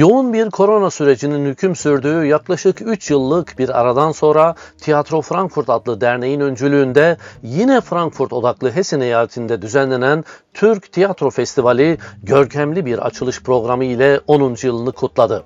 Yoğun bir korona sürecinin hüküm sürdüğü yaklaşık 3 yıllık bir aradan sonra Tiyatro Frankfurt adlı derneğin öncülüğünde yine Frankfurt odaklı Hessen eyaletinde düzenlenen Türk Tiyatro Festivali görkemli bir açılış programı ile 10. yılını kutladı.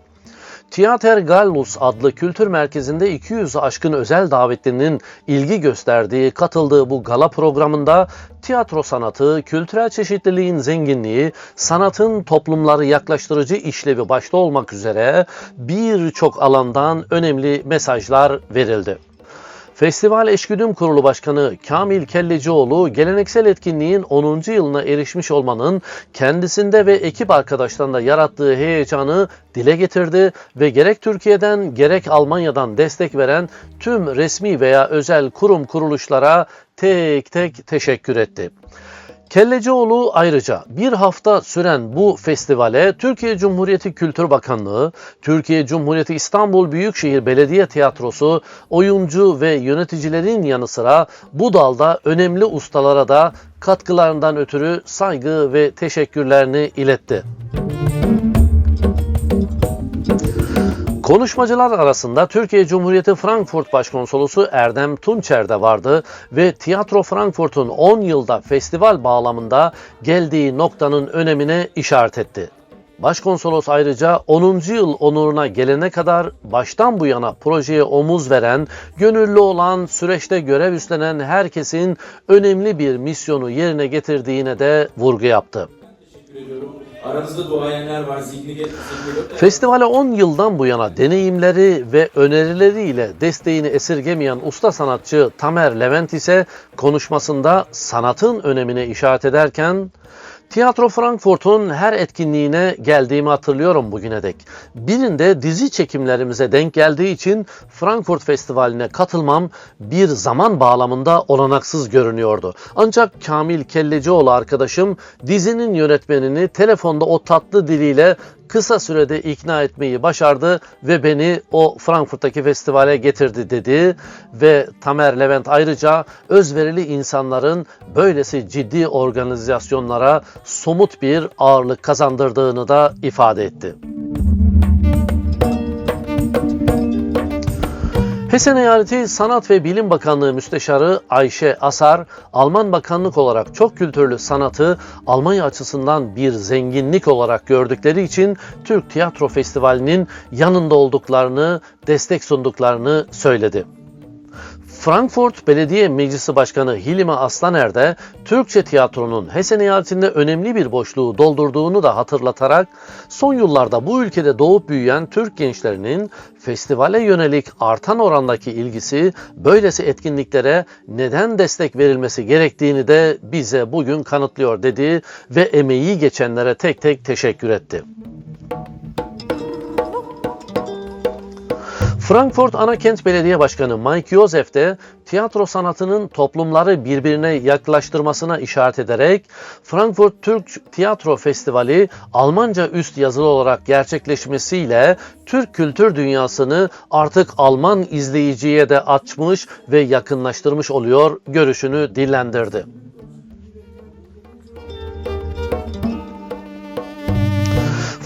Theater Gallus adlı kültür merkezinde 200'ü aşkın özel davetlinin ilgi gösterdiği, katıldığı bu gala programında tiyatro sanatı, kültürel çeşitliliğin zenginliği, sanatın toplumları yaklaştırıcı işlevi başta olmak üzere birçok alandan önemli mesajlar verildi. Festival Eşgüdüm Kurulu Başkanı Kamil Kellecioğlu geleneksel etkinliğin 10. yılına erişmiş olmanın kendisinde ve ekip arkadaşlarında yarattığı heyecanı dile getirdi ve gerek Türkiye'den gerek Almanya'dan destek veren tüm resmi veya özel kurum kuruluşlara tek tek teşekkür etti. Kellecioğlu ayrıca bir hafta süren bu festivale Türkiye Cumhuriyeti Kültür Bakanlığı, Türkiye Cumhuriyeti İstanbul Büyükşehir Belediye Tiyatrosu, oyuncu ve yöneticilerin yanı sıra bu dalda önemli ustalara da katkılarından ötürü saygı ve teşekkürlerini iletti. Konuşmacılar arasında Türkiye Cumhuriyeti Frankfurt Başkonsolosu Erdem Tunçer de vardı ve Tiyatro Frankfurt'un 10 yılda festival bağlamında geldiği noktanın önemine işaret etti. Başkonsolos ayrıca 10. yıl onuruna gelene kadar baştan bu yana projeye omuz veren, gönüllü olan, süreçte görev üstlenen herkesin önemli bir misyonu yerine getirdiğine de vurgu yaptı. Teşekkür ediyorum. Aranızda duayenler var, zihni. Festivale 10 yıldan bu yana deneyimleri ve önerileriyle desteğini esirgemeyen usta sanatçı Tamer Levent ise konuşmasında sanatın önemine işaret ederken Tiyatro Frankfurt'un her etkinliğine geldiğimi hatırlıyorum bugüne dek. Birinde dizi çekimlerimize denk geldiği için Frankfurt Festivali'ne katılmam bir zaman bağlamında olanaksız görünüyordu. Ancak Kamil Kellecioğlu arkadaşım dizinin yönetmenini telefonda o tatlı diliyle kısa sürede ikna etmeyi başardı ve beni o Frankfurt'taki festivale getirdi dedi ve Tamer Levent ayrıca özverili insanların böylesi ciddi organizasyonlara somut bir ağırlık kazandırdığını da ifade etti. Hessen Eyaleti Sanat ve Bilim Bakanlığı Müsteşarı Ayşe Asar, Alman bakanlık olarak çok kültürlü sanatı Almanya açısından bir zenginlik olarak gördükleri için Türk Tiyatro Festivali'nin yanında olduklarını, destek sunduklarını söyledi. Frankfurt Belediye Meclisi Başkanı Hilmi Aslaner de Türkçe tiyatronun Hessen eyaletinde önemli bir boşluğu doldurduğunu da hatırlatarak son yıllarda bu ülkede doğup büyüyen Türk gençlerinin festivale yönelik artan orandaki ilgisi böylesi etkinliklere neden destek verilmesi gerektiğini de bize bugün kanıtlıyor dedi ve emeği geçenlere tek tek teşekkür etti. Frankfurt Anakent Belediye Başkanı Mike Joseph de tiyatro sanatının toplumları birbirine yaklaştırmasına işaret ederek Frankfurt Türk Tiyatro Festivali Almanca üst yazılı olarak gerçekleşmesiyle Türk kültür dünyasını artık Alman izleyiciye de açmış ve yakınlaştırmış oluyor görüşünü dillendirdi.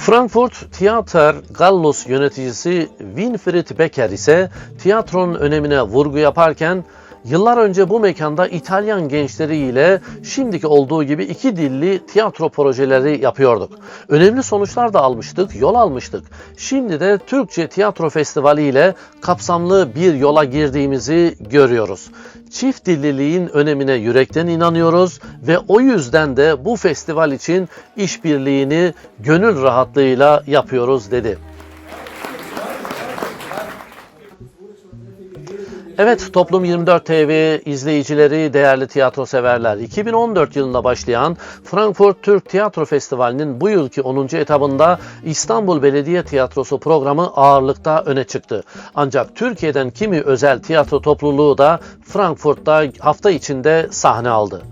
Frankfurt Theater Gallus yöneticisi Winfried Becker ise tiyatronun önemine vurgu yaparken Yıllar önce bu mekanda İtalyan gençleriyle şimdiki olduğu gibi iki dilli tiyatro projeleri yapıyorduk. Önemli sonuçlar da almıştık, yol almıştık. Şimdi de Türkçe Tiyatro Festivali ile kapsamlı bir yola girdiğimizi görüyoruz. Çift dilliliğin önemine yürekten inanıyoruz ve o yüzden de bu festival için işbirliğini gönül rahatlığıyla yapıyoruz dedi. Evet Toplum 24 TV izleyicileri, değerli tiyatro severler. 2014 yılında başlayan Frankfurt Türk Tiyatro Festivali'nin bu yılki 10. etabında İstanbul Belediye Tiyatrosu programı ağırlıkta öne çıktı. Ancak Türkiye'den kimi özel tiyatro topluluğu da Frankfurt'ta hafta içinde sahne aldı.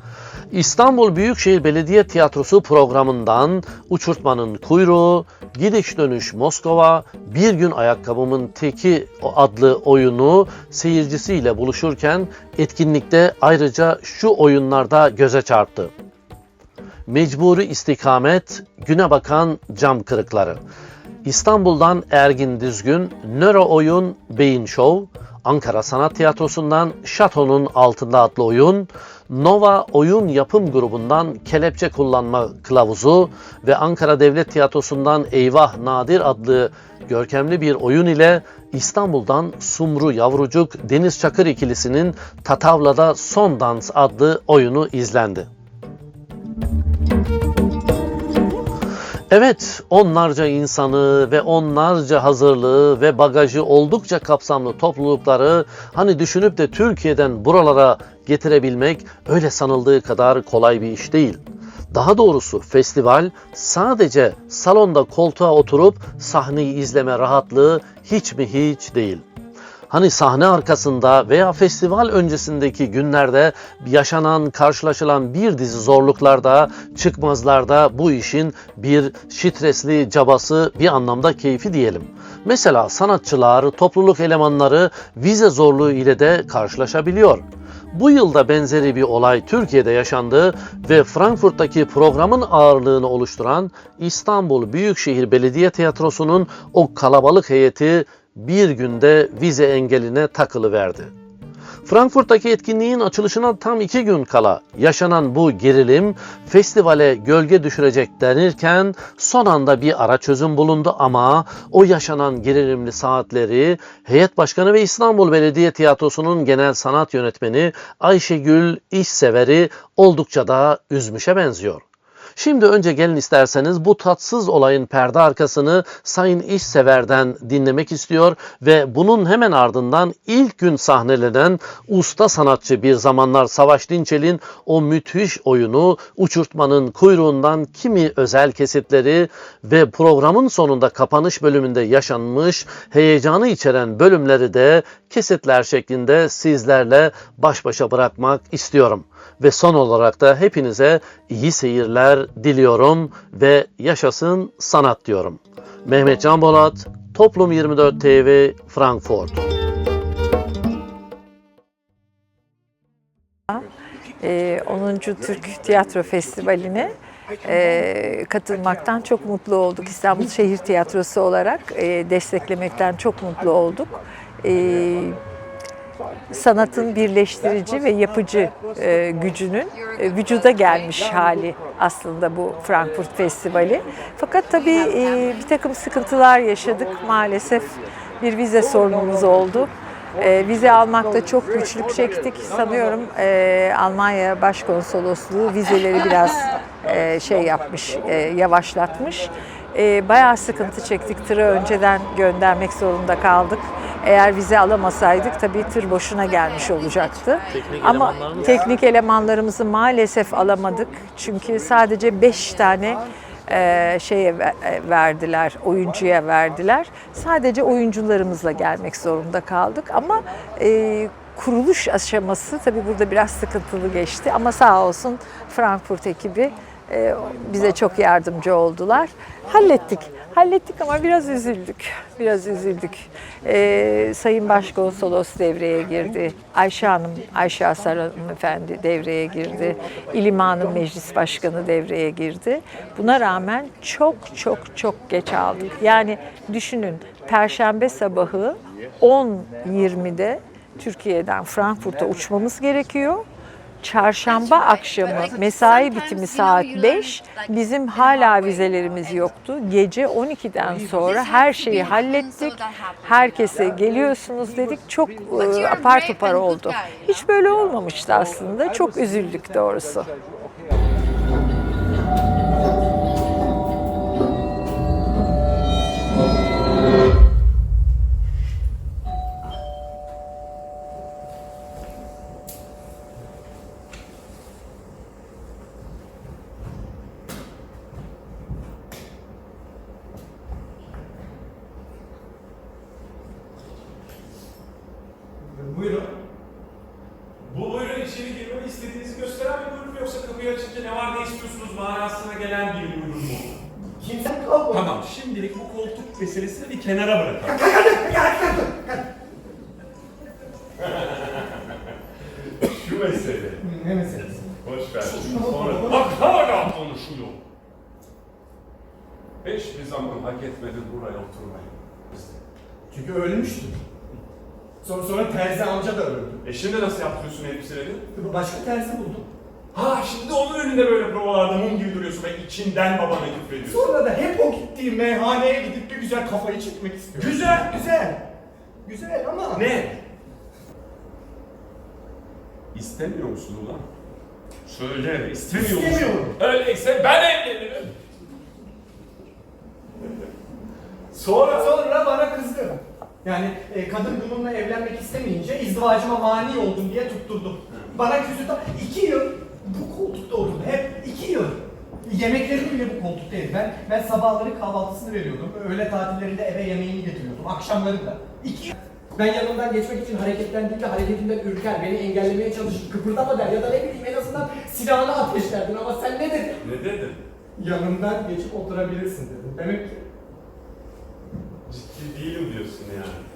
İstanbul Büyükşehir Belediye Tiyatrosu programından Uçurtmanın Kuyruğu, Gidiş Dönüş Moskova, Bir Gün Ayakkabımın Teki adlı oyunu seyircisiyle buluşurken etkinlikte ayrıca şu oyunlarda göze çarptı. Mecburi istikamet, güne bakan cam kırıkları. İstanbul'dan Ergin Düzgün, Nöro Oyun Beyin Show, Ankara Sanat Tiyatrosu'ndan Şato'nun Altında adlı oyun, Nova Oyun Yapım Grubu'ndan Kelepçe Kullanma Kılavuzu ve Ankara Devlet Tiyatrosu'ndan Eyvah Nadir adlı görkemli bir oyun ile İstanbul'dan Sumru Yavrucuk Deniz Çakır ikilisinin Tatavla'da Son Dans adlı oyunu izlendi. Evet, onlarca insanı ve onlarca hazırlığı ve bagajı oldukça kapsamlı toplulukları hani düşünüp de Türkiye'den buralara getirebilmek öyle sanıldığı kadar kolay bir iş değil. Daha doğrusu festival sadece salonda koltuğa oturup sahneyi izleme rahatlığı hiç mi hiç değil. Hani sahne arkasında veya festival öncesindeki günlerde yaşanan, karşılaşılan bir dizi zorluklarda, çıkmazlarda bu işin bir stresli cabası, bir anlamda keyfi diyelim. Mesela sanatçılar, topluluk elemanları vize zorluğu ile de karşılaşabiliyor. Bu yılda benzeri bir olay Türkiye'de yaşandı ve Frankfurt'taki programın ağırlığını oluşturan İstanbul Büyükşehir Belediye Tiyatrosu'nun o kalabalık heyeti bir günde vize engeline takılıverdi. Frankfurt'taki etkinliğin açılışına tam iki gün kala yaşanan bu gerilim festivale gölge düşürecek denirken son anda bir ara çözüm bulundu ama o yaşanan gerilimli saatleri heyet başkanı ve İstanbul Belediye Tiyatrosu'nun genel sanat yönetmeni Ayşegül İşsever'i oldukça da üzmüşe benziyor. Şimdi önce gelin isterseniz bu tatsız olayın perde arkasını Sayın İşsever'den dinlemek istiyor ve bunun hemen ardından ilk gün sahnelenen usta sanatçı bir zamanlar Savaş Dinçel'in o müthiş oyunu Uçurtmanın Kuyruğundan kimi özel kesitleri ve programın sonunda kapanış bölümünde yaşanmış heyecanı içeren bölümleri de kesitler şeklinde sizlerle baş başa bırakmak istiyorum. Ve son olarak da hepinize iyi seyirler diliyorum ve yaşasın sanat diyorum. Mehmet Can Bolat, Toplum 24 TV, Frankfurt. Ee, 10. Türk Tiyatro Festivali'ne e, katılmaktan çok mutlu olduk. İstanbul Şehir Tiyatrosu olarak e, desteklemekten çok mutlu olduk. E, sanatın birleştirici ve yapıcı e, gücünün e, vücuda gelmiş hali aslında bu Frankfurt Festivali. Fakat tabii e, bir takım sıkıntılar yaşadık. Maalesef bir vize sorunumuz oldu. E, vize almakta çok güçlük çektik. Sanıyorum e, Almanya Başkonsolosluğu vizeleri biraz e, şey yapmış, e, yavaşlatmış. E, bayağı sıkıntı çektik. Tırı önceden göndermek zorunda kaldık. Eğer vize alamasaydık tabii tır boşuna gelmiş olacaktı. Teknik Ama elemanlarımız- teknik elemanlarımızı maalesef alamadık. Çünkü sadece 5 tane e, şeye e, verdiler, oyuncuya verdiler. Sadece oyuncularımızla gelmek zorunda kaldık. Ama e, kuruluş aşaması tabii burada biraz sıkıntılı geçti. Ama sağ olsun Frankfurt ekibi e, bize çok yardımcı oldular. Hallettik. Hallettik ama biraz üzüldük. Biraz üzüldük. Ee, Sayın Başkonsolos devreye girdi. Ayşe Hanım, Ayşe Asar Hanımefendi devreye girdi. İlim Hanım Meclis Başkanı devreye girdi. Buna rağmen çok çok çok geç aldık. Yani düşünün Perşembe sabahı 10.20'de Türkiye'den Frankfurt'a uçmamız gerekiyor. Çarşamba akşamı mesai bitimi saat 5. Bizim hala vizelerimiz yoktu. Gece 12'den sonra her şeyi hallettik. Herkese geliyorsunuz dedik. Çok e, apar topar oldu. Hiç böyle olmamıştı aslında. Çok üzüldük doğrusu. Hiçbir zaman hak etmedin buraya oturmayı. Çünkü ölmüştüm. Sonra, sonra terzi amca da öldü. E şimdi nasıl yaptırıyorsun elbiseleri? Başka terzi buldum. Ha şimdi onun önünde böyle provalarda mum gibi duruyorsun ve içinden babana küfrediyorsun. Sonra da hep o gittiği meyhaneye gidip bir güzel kafayı çekmek istiyorum. Güzel. Güzel. Güzel ama... Ne? İstemiyor musun ulan? Söyle, istemiyor musun? İstemiyorum. Öyleyse ben evlenirim. Sonra? Sonra bana kızdı. Yani e, kadın bununla evlenmek istemeyince izdivacıma mani oldun diye tutturdum. Bana küsü ta iki yıl bu koltukta oturdu. Hep iki yıl. Yemekleri bile bu koltukta yedi. Ben, ben sabahları kahvaltısını veriyordum. Öğle tatillerinde eve yemeğini getiriyordum. Akşamları da. İki Ben yanından geçmek için hareketlendiğimde hareketinden ürker, beni engellemeye çalışır, kıpırdama der ya da ne bileyim en azından silahını ateşlerdin ama sen ne dedin? Ne dedin? Yanından geçip oturabilirsin dedim. Demek ki Ciddi değilim diyorsun yani.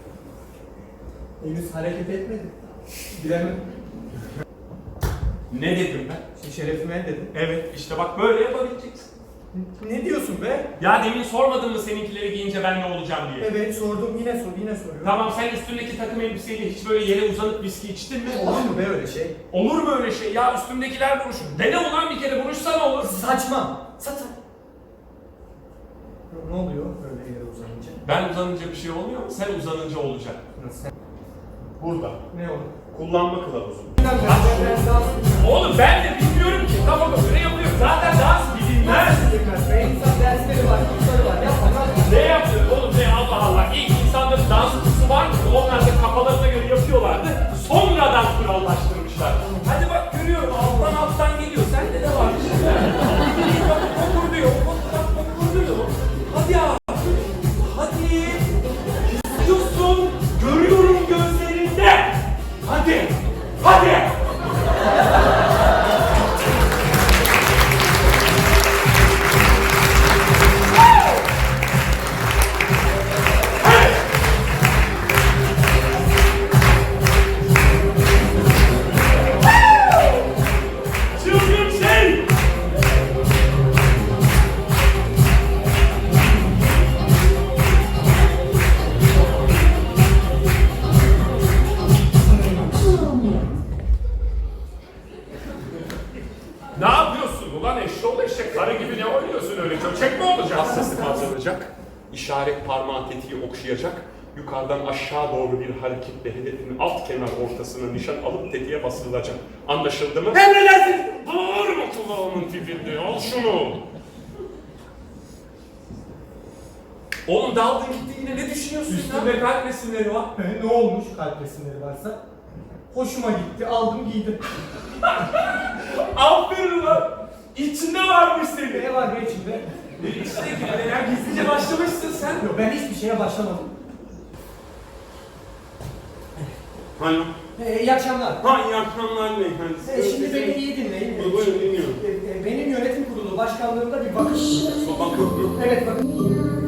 henüz hareket etmedim. Bilemem. Ne dedim ben? Şey, şerefime dedim. Evet, işte bak böyle yapabileceksin. Ne diyorsun be? Ya demin sormadın mı seninkileri giyince ben ne olacağım diye? Evet sordum yine sor yine soruyorum. Tamam sen üstündeki takım elbiseyle hiç böyle yere uzanıp viski içtin mi? Olur mu be öyle şey? Olur mu öyle şey? Ya üstümdekiler buruşur. Dene ulan bir kere buruşsa ne olur? Saçma. Saçma. Ne oluyor öyle yere uzanınca? Ben uzanınca bir şey olmuyor mu? Sen uzanınca olacak. Nasıl? Burada. Ne oldu? Kullanma kılavuzu. Oğlum ben de bilmiyorum ki. Kafama göre yapıyorum. Zaten dans Ne yapıyor oğlum ne Allah Allah. İlk insanların dans kursu var mı? Onlar da kafalarına göre yapıyorlardı. Sonradan kurallaştırmışlar. Bir hareketle hedefin alt kenar ortasına nişan alıp tetiğe basılacak. Anlaşıldı mı? Emredersin! Bağırma kulağımın dibinde, al şunu! Oğlum daldın gittin yine ne düşünüyorsun? Üstünde kalp resimleri var. ne olmuş kalp resimleri varsa? Hoşuma gitti aldım giydim. Aferin lan! İçinde varmış senin. Ne var be içinde? Ne işte ya gizlice başlamışsın sen. Yok ben hiçbir şeye başlamadım. Hani Ee, iyi akşamlar. Ha iyi akşamlar beyefendi. Ee, şimdi beni iyi dinleyin. Ee, Buyurun, dinliyorum. e, e, Benim yönetim kurulu başkanlığında bir bakış. Bakın. Evet bakın.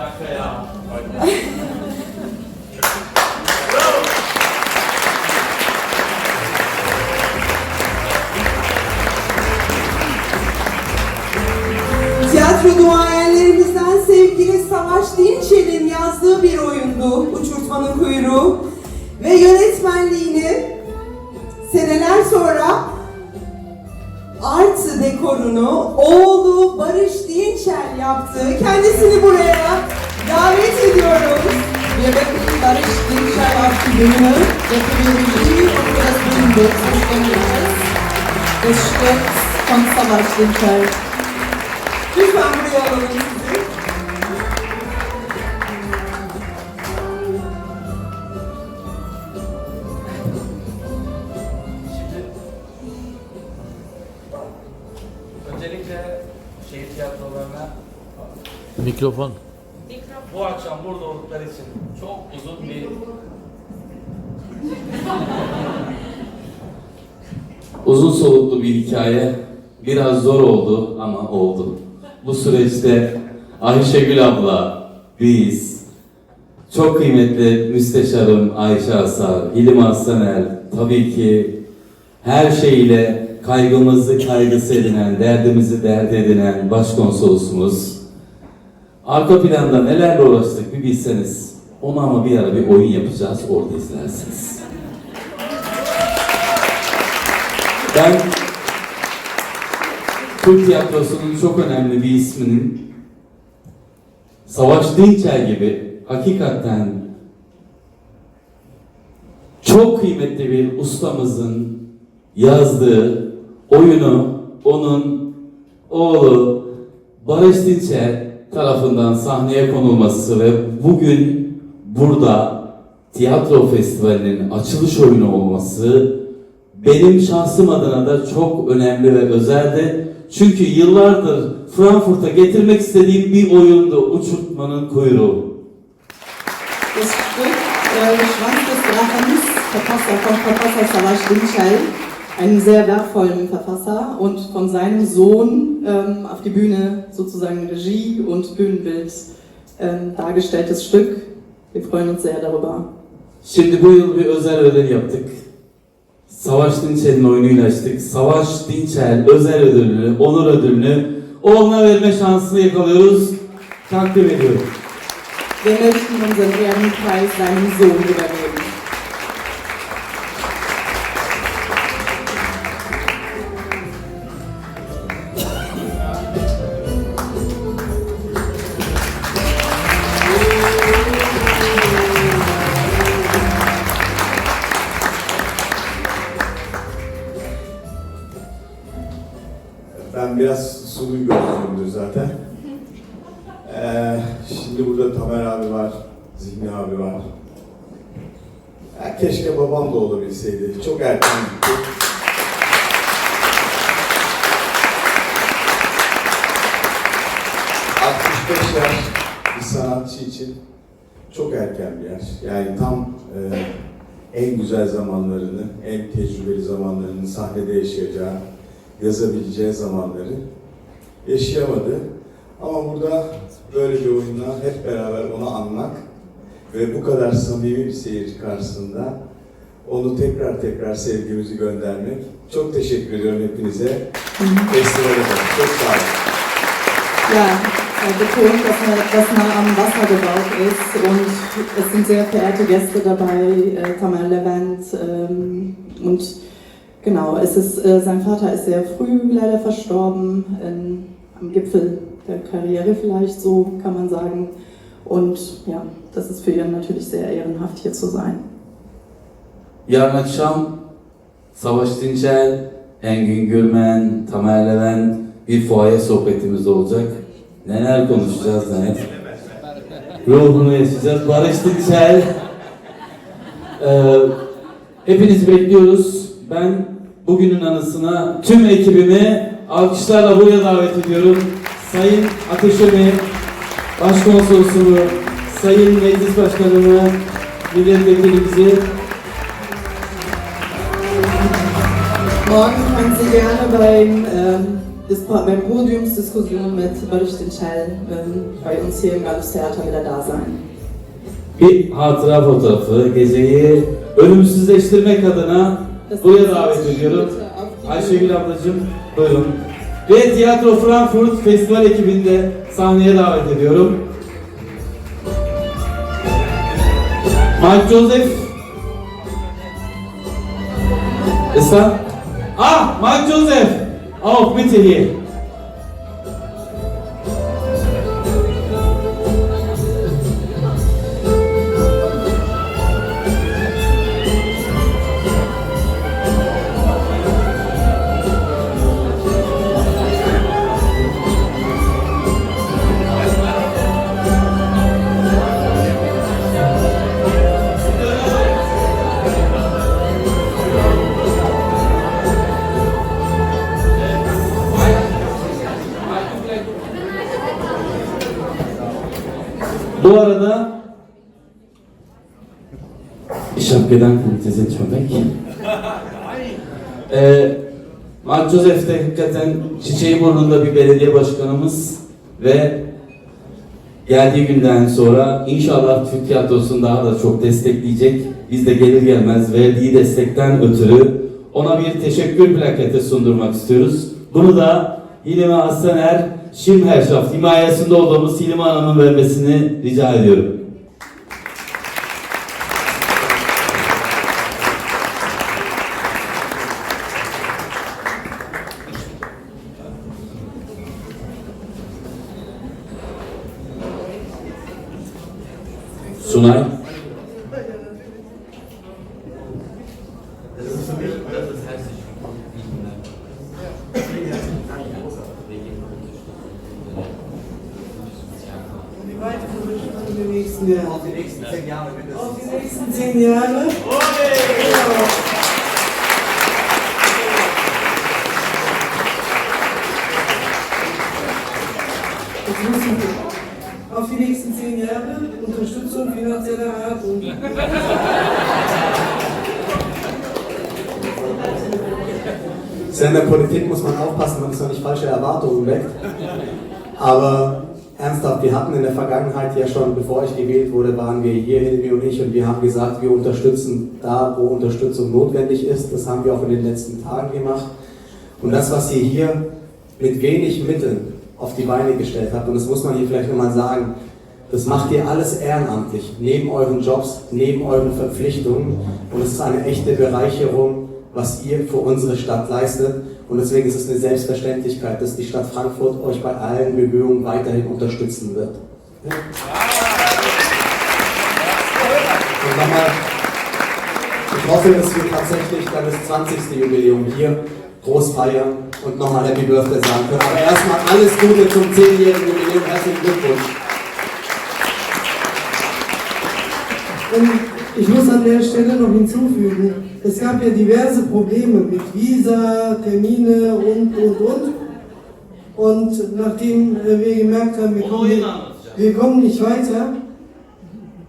Dakika ya. tiyatro duayenlerimizden sevgili Savaş Dinçel'in yazdığı bir oyundu Uçurtmanın Kuyruğu. Ve yönetmenliğini seneler sonra artı dekorunu oğlu Barış Dinçel yaptı. Kendisini buraya Bühnenbild zuständig ist. Des Stücks von Savaş Dinçel. Lütfen buraya alalım sizi. Öncelikle şehir tiyatrolarına Mikrofon. bu akşam burada oldukları için çok uzun bir Uzun soluklu bir hikaye. Biraz zor oldu ama oldu. Bu süreçte Ayşegül abla, biz, çok kıymetli müsteşarım Ayşe Asar, Hilim Arsenel, tabii ki her şeyle kaygımızı kaygısı edinen, derdimizi dert edinen başkonsolosumuz. Arka planda nelerle uğraştık bir bilseniz. Onu ama bir ara bir oyun yapacağız, orada izlersiniz. Ben Türk tiyatrosunun çok önemli bir isminin Savaş Dinçer gibi hakikaten çok kıymetli bir ustamızın yazdığı oyunu onun oğlu Barış Dinçer tarafından sahneye konulması ve bugün burada tiyatro festivalinin açılış oyunu olması benim şahsım adına da çok önemli ve özeldi. Çünkü yıllardır Frankfurt'a getirmek istediğim bir oyundu Uçurtmanın Kuyruğu. Das Stück äh, Schwanz des Drachens, Verfasser von Verfasser Savaş Dinçel, einen sehr wertvollen Verfasser und von seinem Sohn ähm, auf die Bühne sozusagen Regie und Bühnenbild ähm, dargestelltes Stück. Wir freuen uns sehr darüber. Şimdi bu yıl bir özel ödül yaptık. Savaş Dinçel'in oyunuyla açtık. Savaş Dinçel özel ödülünü, onur ödülünü oğluna verme şansını yakalıyoruz. Takdim ediyorum. Wir möchten unseren Ehrenpreis seinem Sohn ...65 yaş bir sanatçı için çok erken bir yaş. Yani tam e, en güzel zamanlarını, en tecrübeli zamanlarını sahnede yaşayacağı, yazabileceği zamanları yaşayamadı. Ama burada böyle bir oyunla hep beraber onu anmak ve bu kadar samimi bir seyirci karşısında onu tekrar tekrar sevgimizi göndermek. Çok teşekkür ediyorum hepinize. Festivale çok sağ olun. Er betont, dass er etwas nah am Wasser gebaut ist und es sind sehr verehrte Gäste dabei, äh, Tamer Levent ähm, und genau, es ist, äh, sein Vater ist sehr früh leider verstorben, in, am Gipfel der Karriere vielleicht, so kann man sagen. Und ja, das ist für ihn natürlich sehr ehrenhaft hier zu sein. Yarın akşam Savaş Dinçel, Engin Gürmen, Tamer Levent bir fuaye sohbetimiz olacak. Neler konuşacağız neler. ruhunu yaşayacağız. Barış Dinçel. Ee, hepinizi bekliyoruz. Ben bugünün anısına tüm ekibimi alkışlarla buraya davet ediyorum. Sayın Ateşömi, Başkonsolosluğu, Sayın Meclis Başkanımı, milletvekilimizi Morgen beim, ähm, Dis- beim Podiumsdiskussion mit Barış Dinçel ähm, bei uns hier im Gallus-Theater wieder da sein. bir hatıra fotoğrafı, geceyi ölümsüzleştirmek adına buraya davet ediyorum. Ayşegül ablacığım buyurun. Ve Tiyatro Frankfurt Festival ekibini de sahneye davet ediyorum. Mike Joseph. Ist er? Ah, Mike Joseph. Oh, Peter here. Bu arada Şapkeden komitesi çömek. ee, Mark Joseph de hakikaten çiçeği burnunda bir belediye başkanımız ve geldiği günden sonra inşallah Türk tiyatrosunu daha da çok destekleyecek. Biz de gelir gelmez verdiği destekten ötürü ona bir teşekkür plaketi sundurmak istiyoruz. Bunu da Hilmi Hasaner Şimherşaft himayesinde olduğumuz Hilmi Hanım'ın vermesini rica ediyorum. Zehn Jahre. Auf die nächsten zehn Jahre Unterstützung finanzieller Art und Ja, in der Politik muss man aufpassen, dass man nicht falsche Erwartungen weckt. Aber ernsthaft, wir hatten in der Vergangenheit ja schon, bevor ich gewählt wurde, waren wir hier, Hilmi und ich, und wir haben gesagt, wir unterstützen da, wo Unterstützung notwendig ist. Das haben wir auch in den letzten Tagen gemacht. Und das, was ihr hier mit wenig Mitteln auf die Beine gestellt habt, und das muss man hier vielleicht nochmal sagen, das macht ihr alles ehrenamtlich, neben euren Jobs, neben euren Verpflichtungen. Und es ist eine echte Bereicherung, was ihr für unsere Stadt leistet. Und deswegen ist es eine Selbstverständlichkeit, dass die Stadt Frankfurt euch bei allen Bemühungen weiterhin unterstützen wird. Und nochmal, ich hoffe, dass wir tatsächlich dann das 20. Jubiläum hier groß feiern und nochmal Happy Birthday sagen können. Aber erstmal alles Gute zum 10-jährigen Jubiläum. Herzlichen Glückwunsch. Und ich muss an der Stelle noch hinzufügen, es gab ja diverse Probleme mit Visa, Termine und, und, und. Und nachdem äh, wir gemerkt haben, wir kommen, wir kommen nicht weiter,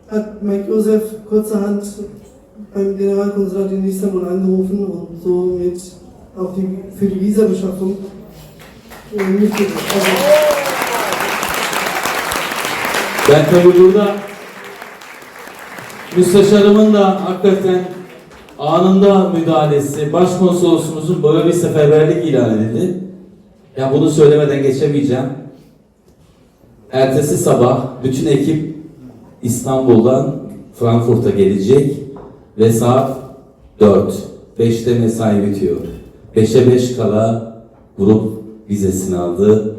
hat Mike Josef kurzerhand beim Generalkonsulat in Istanbul angerufen und somit auch die, für die Visabeschaffung äh. Also, Ben tabii burada müsteşarımın da hakikaten anında müdahalesi, başkonsolosumuzun böyle bir seferberlik ilan edildi. Ya bunu söylemeden geçemeyeceğim. Ertesi sabah bütün ekip İstanbul'dan Frankfurt'a gelecek ve saat 4. 5'te mesai bitiyor. 5'e 5 kala grup vizesini aldı.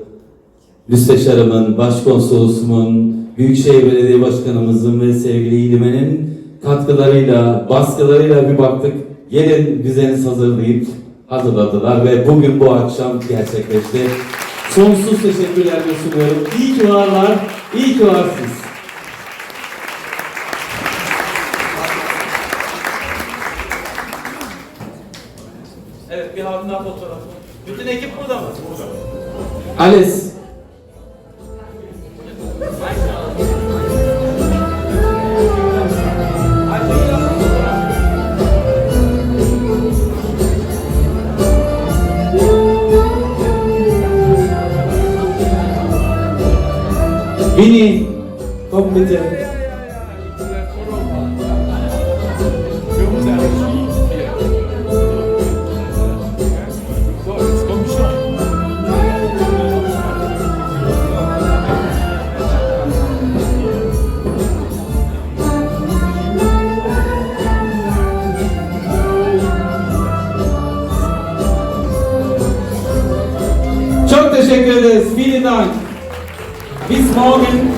Müsteşarımın, başkonsolosumun, Büyükşehir Belediye Başkanımızın ve sevgili İlime'nin katkılarıyla, baskılarıyla bir baktık. Gelin düzeniz hazırlayıp hazırladılar ve bugün bu akşam gerçekleşti. Sonsuz teşekkürler sunuyorum. İyi ki varlar, iyi ki varsınız. Evet, bir abimden fotoğrafı. Bütün ekip burada mı? Burada. Alice. Vielen Dank. Bis morgen.